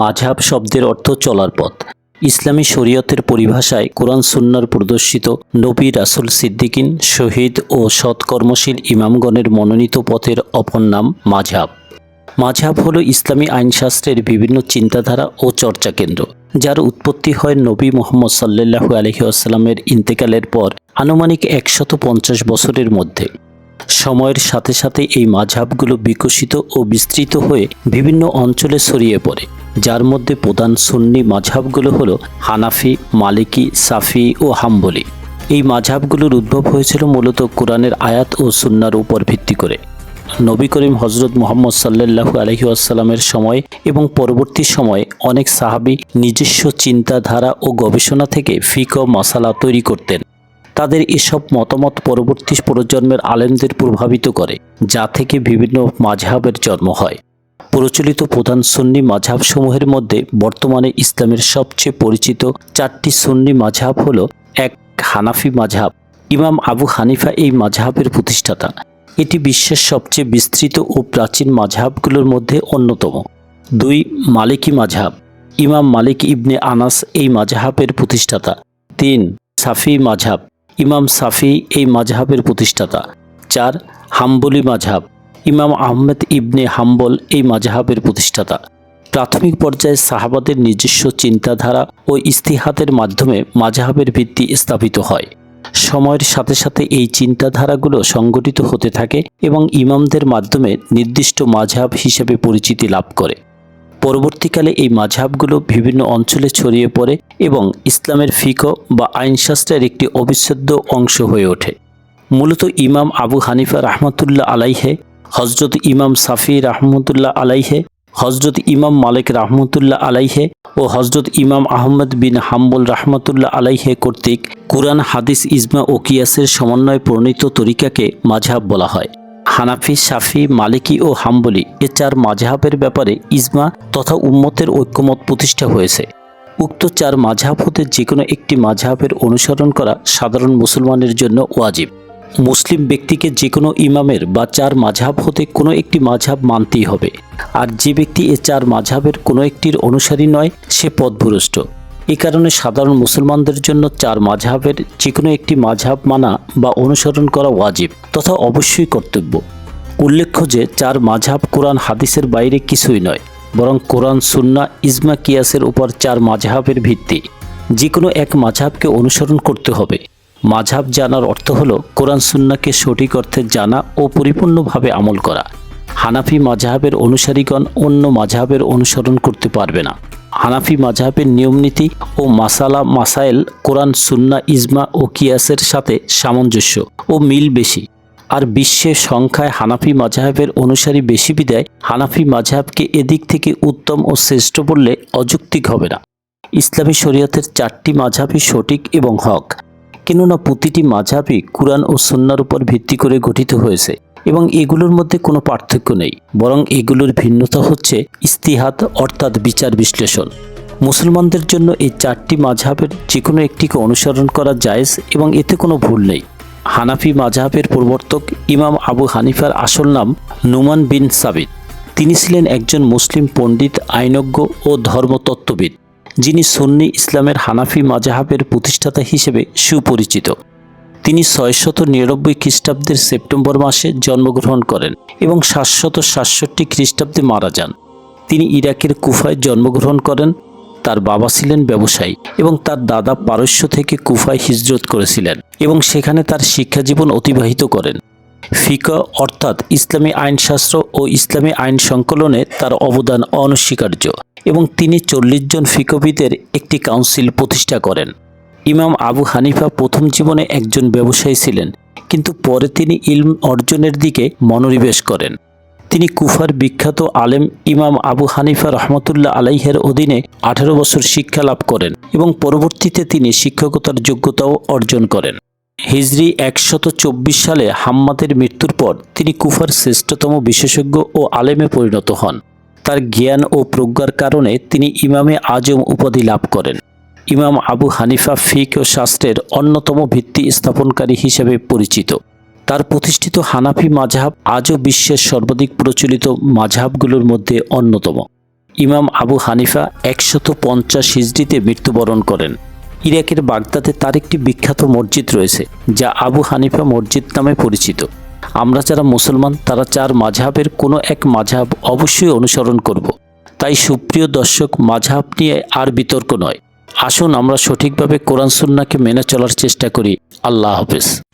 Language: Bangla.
মাঝহাব শব্দের অর্থ চলার পথ। ইসলামী শরীয়তের পরিভাষায় কোরআন সুন্নার প্রদর্শিত নবী রাসুল সিদ্দিকিন, শহীদ ও সৎকর্মশীল ইমামগণের মনোনীত পথের অপর নাম মাঝহাব। মাঝহাব হলো ইসলামী আইনশাস্ত্রের বিভিন্ন চিন্তাধারা ও চর্চা কেন্দ্র, যার উৎপত্তি হয় নবী মোহাম্মদ সাল্লাহু আলহি আসাল্লামের ইন্তেকালের পর আনুমানিক একশত পঞ্চাশ বছরের মধ্যে। সময়ের সাথে সাথে এই মাঝহাবগুলো বিকশিত ও বিস্তৃত হয়ে বিভিন্ন অঞ্চলে ছড়িয়ে পড়ে, যার মধ্যে প্রধান সুন্নি মাঝহাবগুলো হলো হানাফি, মালিকি, সাফি ও হাম্বলি। এই মাঝহাবগুলোর উদ্ভব হয়েছিল মূলত কোরআনের আয়াত ও সুন্নার উপর ভিত্তি করে। নবী করিম হজরত মোহাম্মদ সাল্লাহু আলহি আসাল্লামের সময় এবং পরবর্তী সময়ে অনেক সাহাবি নিজস্ব চিন্তাধারা ও গবেষণা থেকে ফিক ও মশালা তৈরি করতেন। তাদের এসব মতামত পরবর্তী প্রজন্মের আলেমদের প্রভাবিত করে, যা থেকে বিভিন্ন মাঝহাবের জন্ম হয়। প্রচলিত প্রধান সুন্নি মাঝহাবসমূহের মধ্যে বর্তমানে ইসলামের সবচেয়ে পরিচিত চারটি সুন্নি মাঝহাব হল এক হানাফি মাঝহাব, ইমাম আবু হানিফা এই মাঝহাবের প্রতিষ্ঠাতা। এটি বিশ্বের সবচেয়ে বিস্তৃত ও প্রাচীন মাঝহাবগুলোর মধ্যে অন্যতম। দুই মালিকি মাঝহাব, ইমাম মালিক ইবনে আনাস এই মাঝহাবের প্রতিষ্ঠাতা। তিন সাফি মাঝহাব ইমাম সাফি এই মাঝহাবের প্রতিষ্ঠাতা। চার, হাম্বলি মাঝহাব। ইমাম আহমেদ ইবনে হাম্বল এই মাঝহাবের প্রতিষ্ঠাতা। প্রাথমিক পর্যায়ে সাহাবাদের নিজস্ব চিন্তাধারা ও ইস্তিহাতের মাধ্যমে মাঝহাবের ভিত্তি স্থাপিত হয়। সময়ের সাথে সাথে এই চিন্তাধারাগুলো সংগঠিত হতে থাকে এবং ইমামদের মাধ্যমে নির্দিষ্ট মাঝহাব হিসেবে পরিচিতি লাভ করে। পরবর্তীকালে এই মাঝহাবগুলো বিভিন্ন অঞ্চলে ছড়িয়ে পড়ে এবং ইসলামের ফিক বা আইনশাস্ত্রের একটি অবিচ্ছেদ্য অংশ হয়ে ওঠে। মূলত ইমাম আবু হানিফা রাহমাতুল্লাহ আলাইহে হজরত ইমাম সাফি রাহমতুল্লাহ আলাইহে হজরত ইমাম মালিক রাহমতুল্লাহ আলাইহে ও হজরত ইমাম আহমদ বিন হাম্বল রাহমতুল্লাহ আলাইহে কর্তৃক কুরআন, হাদিস, ইজমা ও কিয়াসের সমন্বয়ে প্রণীত তরিকাকে মাঝহাব বলা হয়। হানাফি সাফি মালিকি ও হাম্বলি এ চার মাঝহাবের ব্যাপারে ইজমা তথা উম্মতের ঐক্যমত প্রতিষ্ঠা হয়েছে। উক্ত চার মাঝহাব হতে যে কোনো একটি মাঝহাবের অনুসরণ করা সাধারণ মুসলমানের জন্য ওয়াজিব। মুসলিম ব্যক্তিকে যে কোনো ইমামের বা চার মাঝহাব হতে কোনো একটি মাঝহাব মানতেই হবে। আর যে ব্যক্তি এ চার মাঝহাবের কোনো একটির অনুসারী নয়, সে পথভ্রষ্ট। এ কারণে সাধারণ মুসলমানদের জন্য চার মাঝহাবের যে কোনো একটি মাঝহাব মানা বা অনুসরণ করা ওয়াজিব তথা অবশ্যই কর্তব্য। উল্লেখ্য যে চার মাঝহাব কোরআন হাদিসের বাইরে কিছুই নয়, বরং কোরআন সুন্না ইজমা, কিয়াসের উপর চার মাঝহাবের ভিত্তি। যে কোনো এক মাঝহাবকে অনুসরণ করতে হবে। মাঝহাব জানার অর্থ হল কোরআন সুন্নাকে সঠিক অর্থে জানা ও পরিপূর্ণভাবে আমল করা। হানাফি মাঝহাবের অনুসারীগণ অন্য মাঝহাবের অনুসরণ করতে পারবে না। হানাফি মাঝহাবের নিয়মনীতি ও মাসালা মাসাইল কোরআন সুন্না ইজমা ও কিয়াসের সাথে সামঞ্জস্য ও মিল বেশি। আর বিশ্বের সংখ্যায় হানাফি মাঝহাবের অনুসারী বেশি বিদায় হানাফি মাঝহাবকে এদিক থেকে উত্তম ও শ্রেষ্ঠ বললে অযৌক্তিক হবে না। ইসলামী শরীয়তের চারটি মাঝহাবই সঠিক এবং হক। কেননা প্রতিটি মাঝহাবই কুরআন ও সুন্নার উপর ভিত্তি করে গঠিত হয়েছে। এবং এগুলোর মধ্যে কোনো পার্থক্য নেই, বরং এগুলোর ভিন্নতা হচ্ছে ইস্তিহাত অর্থাৎ বিচার বিশ্লেষণ। মুসলমানদের জন্য এই চারটি মাঝহাবের যে কোনো একটিকে অনুসরণ করা জায়েজ এবং এতে কোনো ভুল নেই। হানাফি মাঝহাবের প্রবর্তক ইমাম আবু হানিফার আসল নাম নুমান বিন সাবিত। তিনি ছিলেন একজন মুসলিম পণ্ডিত, আইনজ্ঞ ও ধর্মতত্ত্ববিদ, যিনি সুন্নি ইসলামের হানাফি মাজাহাবের প্রতিষ্ঠাতা হিসেবে সুপরিচিত। তিনি ছয়শত নিরানব্বই খ্রিস্টাব্দের সেপ্টেম্বর মাসে জন্মগ্রহণ করেন এবং সাতশত সাতষট্টি খ্রিস্টাব্দে মারা যান। তিনি ইরাকের কুফায় জন্মগ্রহণ করেন, তার বাবা ছিলেন ব্যবসায়ী এবং তার দাদা পারস্য থেকে কুফায় হিজরত করেছিলেন এবং সেখানে তার শিক্ষাজীবন অতিবাহিত করেন। ফিকা অর্থাৎ ইসলামী আইনশাস্ত্র ও ইসলামী আইন সংকলনে তার অবদান অনস্বীকার্য এবং তিনি চল্লিশ জন ফিকবিদের একটি কাউন্সিল প্রতিষ্ঠা করেন। ইমাম আবু হানিফা প্রথম জীবনে একজন ব্যবসায়ী ছিলেন, কিন্তু পরে তিনি ইলম অর্জনের দিকে মনোনিবেশ করেন। তিনি কুফার বিখ্যাত আলেম ইমাম আবু হানিফা রহমতুল্লাহ আলাইহের অধীনে আঠারো বছর শিক্ষা লাভ করেন এবং পরবর্তীতে তিনি শিক্ষকতার যোগ্যতাও অর্জন করেন। হিজরি একশত চব্বিশ সালে হাম্মাদের মৃত্যুর পর তিনি কুফার শ্রেষ্ঠতম বিশেষজ্ঞ ও আলেমে পরিণত হন। তার জ্ঞান ও প্রজ্ঞার কারণে তিনি ইমামে আজম উপাধি লাভ করেন। ইমাম আবু হানিফা ফিক ও শাস্ত্রের অন্যতম ভিত্তি স্থাপনকারী হিসেবে পরিচিত। তার প্রতিষ্ঠিত হানাফি মাঝহাব আজও বিশ্বের সর্বাধিক প্রচলিত মাঝহাবগুলোর মধ্যে অন্যতম। ইমাম আবু হানিফা একশত পঞ্চাশ হিজড়িতে মৃত্যুবরণ করেন। ইরাকের বাগদাদে তার একটি বিখ্যাত মসজিদ রয়েছে, যা আবু হানিফা মসজিদ নামে পরিচিত। আমরা যারা মুসলমান, তারা চার মাঝহাবের কোনো এক মাঝহাব অবশ্যই অনুসরণ করব। তাই সুপ্রিয় দর্শক মাঝহাব নিয়ে আর বিতর্ক নয়। আসুন আমরা সঠিকভাবে কোরআন সুন্নাকে মেনে চলার চেষ্টা করি। আল্লাহ হাফেজ।